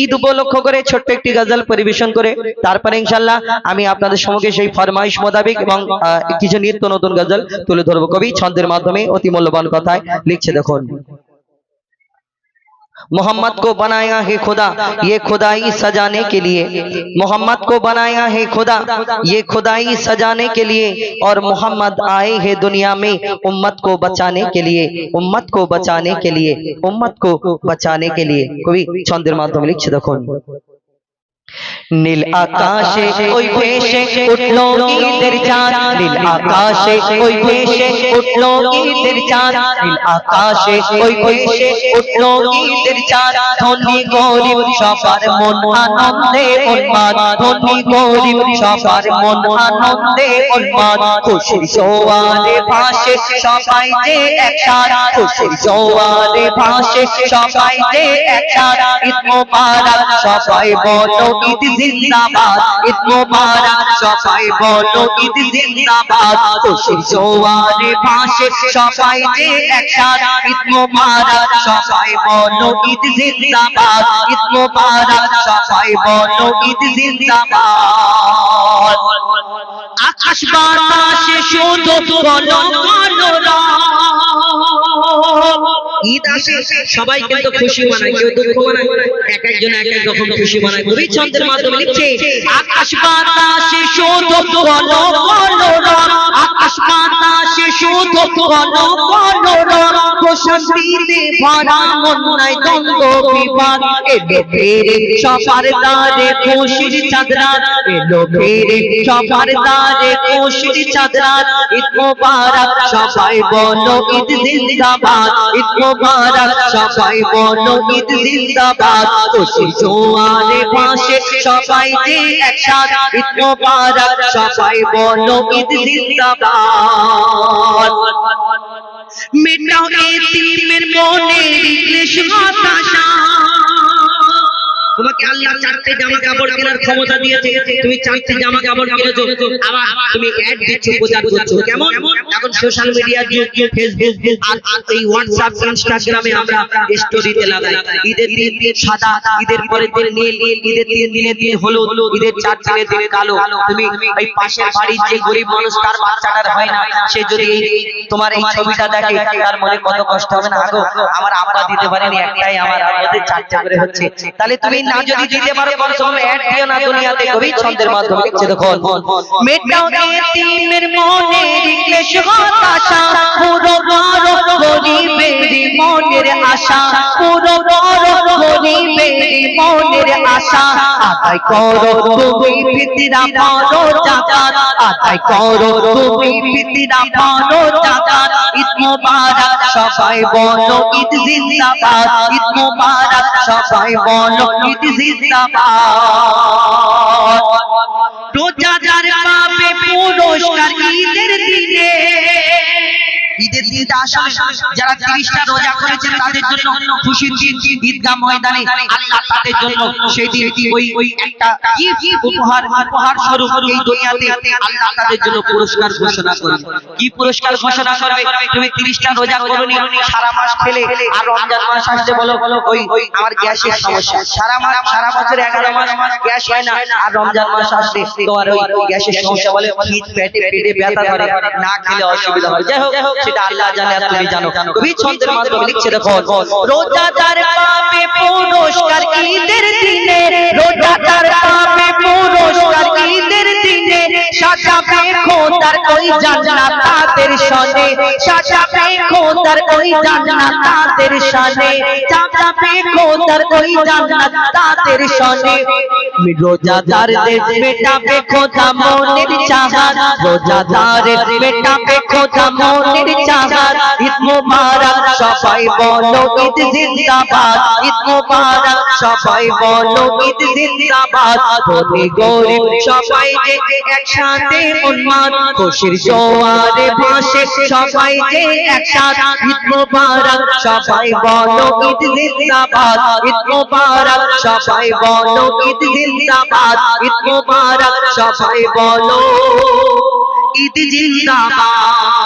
ঈদ উপলক্ষ করে ছোট্ট একটি গজল পরিবেশন করে, তারপরে ইনশাল্লাহ আমি আপনাদের সমুখে সেই ফরমাইশ মোতাবেক এবং কিছু নিত্য নতুন গজল তুলে ধরবো। কবি ছন্দের মাধ্যমে অতি মূল্যবান কথায় লিখছে দেখুন। मोहम्मद को बनाया है खुदा। ये खुदाई सजाने के लिए। मोहम्मद को बनाया है खुदा। ये खुदाई सजाने के लिए। और मोहम्मद आए हैं दुनिया में उम्मत को बचाने के लिए। उम्मत को बचाने के लिए। उम्मत को बचाने के लिए। कवि चंद्रमा माध्यम लिख देखो নীল আকাশে ওই ভেসে উঠল ঈদের চাঁদ। নীল আকাশে ওই ভেসে উঠল ঈদের চাঁদ। নীল আকাশে ওই ভেসে উঠল ঈদের চাঁদ। ধনী গরিব সবার মন আনন্দে উন্মাদ। ধনী গরিব সবার মন আনন্দে উন্মাদ। খুশির জোয়ারে ভাসে সবাই যে একসাথ খুশির জোয়ারে ভাসে সবাই যে একসাথ ঈদ মোবারক সবাই বলো ঈদ জিন্দাবাদ ঈদ মোবারক সবাই বলো ঈদ জিন্দাবাদ। খুশির জোয়ারে ভাসে সবাই যে একসাথ ঈদ মোবারক সবাই বলো ঈদ জিন্দাবাদ। ঈদ মোবারক সবাই বলো ঈদ জিন্দাবাদ। আকাশ বাতাসে শুধু বলো বলো ঈদ আসে সবাই কিন্তু খুশি মানায় কেউ দুঃখ মানায় এক একজন এক এক রকম খুশি মানায়। কবি ছন্দের মাধ্যমে লিখছে আকাশ বাতাসে শুধু আকাশ বাতাসে শুধু বলো বলো প্রশান্তিতে ভরা মন নাই দ্বন্দ্ব বিবাদ এলো ফেরে সবার দ্বারে খুশির চাঁদরাত এলো ফেরে সবার দ্বারে খুশির চাঁদরাত ঈদ মোবারক সবাই বলো ঈদ জিন্দাবাদ ঈদ মোবারক সবাই বলো ঈদ জিন্দাবাদ। খুশি জোয়ারে পাশে সবাই যে একসাথে ঈদ মোবারক সবাই বলো ঈদ জিন্দাবাদ। মেটাও এতিমের মনের ক্লেশ হতাশা আল্লাহ জামা কাপড় কেনার ক্ষমতা দিয়েছে। তুমি জামা কাপড় আবার তুমি অ্যাড দিচ্ছ, প্রচার করছ। কেমন? এখন সোশ্যাল মিডিয়া ফেসবুক আর এই হোয়াটসঅ্যাপ ইনস্টাগ্রামে আমরা স্টোরিতে লাগাই। ঈদের দিন সাদা, ঈদের পরের দিন নীল, ঈদের দিন দিন ঈদের চার দিনের দিন কালো। তুমি পাশের বাড়ির যে গরিব মানুষ, তার বাচ্চাটার হয় না। সে যদি তোমার এই ছবিটা দেখে, তার মনে কত কষ্ট হবে না? আগো, আমার আব্বা দিতে পারেনি, একটাই আমার আর ওদের চারটে করে হচ্ছে। তাহলে তুমি না যদি দিতে পারো কমসে কম অ্যাড দিও না দুনিয়াতে কবি ছন্দের মাধ্যমে লিখছে দেখো। মেটাও এতিমের মনের ক্লেশ হতাশা পুরো বড় গরিবের মনের আশা পুরো বড় গরিবের মনের আশা। আদায় করো তুমি ফিতরা বড় জাকাত। আদায় করো তুমি ফিতরা বড় জাকাত। ঈদ মোবারক সবাই বলো ঈদ জিন্দাবাদ। ঈদ মোবারক সবাই বলো ঈদ জিন্দাবাদ রোজাদার পাবে পুরস্কার ঈদের দিনে ঈদের দিনটা আসলে যারা তিরিশটা রোজা তাদের জন্য দিন ঈদগাহ ময়দানে। আল্লাহ তাদের জন্য সেই দিন ওই ওই একটা উপহার উপহার স্বরূপ এই দুনিয়াতে আল্লাহ তাদের জন্য পুরস্কার ঘোষণা কি পুরস্কার ঘোষণা করবে? তুমি তিরিশটা রোজা করনি, সারা মাস ফেলে আর রমজান মাস আসতে বলো, ওই আমার গ্যাসের সমস্যা। সারা মাস সারা বছর এগারো মাস গ্যাস হয় না, আর রমজান মাস আসলে ওই গ্যাসের সমস্যা বলে পেটে পেটে ব্যথা না খেলে অসুবিধা হয়। যাই হোক, সেটা আল্লাহ জানে তুমি জানো কবি ছন্দের মাধ্যমে লিখছে দেখো রোজাদার পাপে পুরস্কার সাজাবে খোদার ওই জান্নাত তাদের সনে সাজাবে খোদার ওই জান্নাত তাদের সনে সাজাবে খোদার ওই জান্নাত তাদের সনে রোজাদারদের মেটাবে খোদা মনের চাহাত। রোজাদারের মেটাবে খোদা মনের চাহাত। ঈদ মোবারক সবাই বলো ঈদ জিন্দাবাদ। ঈদ মোবারক সবাই বলো ঈদ জিন্দাবাদ। ধনী গরিব সবাই যে একসাথে উন্মাদ খুশির জোয়ারে ভাসে সবাই যে একসাথে ঈদ মোবারক সবাই বলো ঈদ জিন্দাবাদ ঈদ মোবারক সবাই বলো ঈদ জিন্দাবাদ ঈদ মোবারক সবাই বলো ঈদ জিন্দাবাদ।